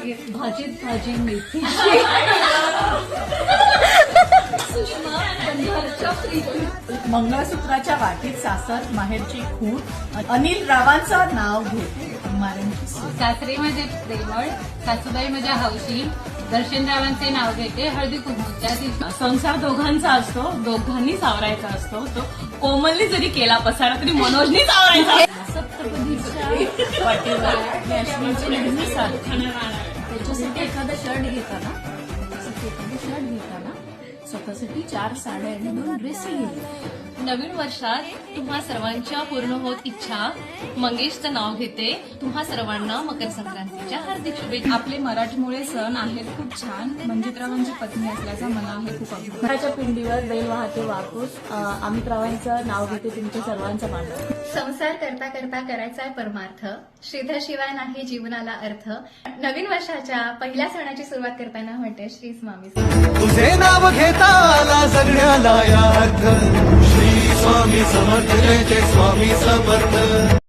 भाजीत भाजी मेथीची. मंगळसूत्राच्या वाटीत सासर माहेरची खूट अनिल रावांचं नाव घेते. सासरे माझे प्रेमळ सासूबाई माझ्या हौशी. दर्शनरावांचे नाव घेते हळदी कुंकूच्या दिवशी. संसार दोघांचा असतो दोघांनी सावरायचा असतो. तो कोमलने जरी केला पसारा तरी मनोजनी सावरायचा. सप्तपदीच्या वाटेवर म्हणजे नेहमी त्याच्यासाठी एखादा शर्ट घेताना त्याच्यासाठी एखादा शर्ट घेताना स्वतःसाठी चार साड्या आणि दोन ड्रेस घेतले नवीन वर्षात तुम्हा सर्वांच्या पूर्ण होत इच्छा मंगेशचं नाव घेते. तुम्हा सर्वांना मकर संक्रांतीच्या हार्दिक शुभेच्छा. आपले मराठमोळे सण आहेत खूप छान. मंजितरावांची पत्नी असल्याचा मला आहे खूप अभिमान. घराच्या पिंडीवर बैल वाहते वापूस अमित रावांचं नाव घेते तुमच्या सर्वांचा मांडव संसार करता करता करायचा आहे परमार्थ. श्रीधर शिवाय नाही जीवनाला अर्थ. नवीन वर्षाच्या पहिल्या सणाची सुरुवात करताना म्हणते श्री स्वामी. तुझे नाव घेता आला सगळ्याला या अर्थ. श्री स्वामी समर्थ. समर्थले ते स्वामी समर्थ.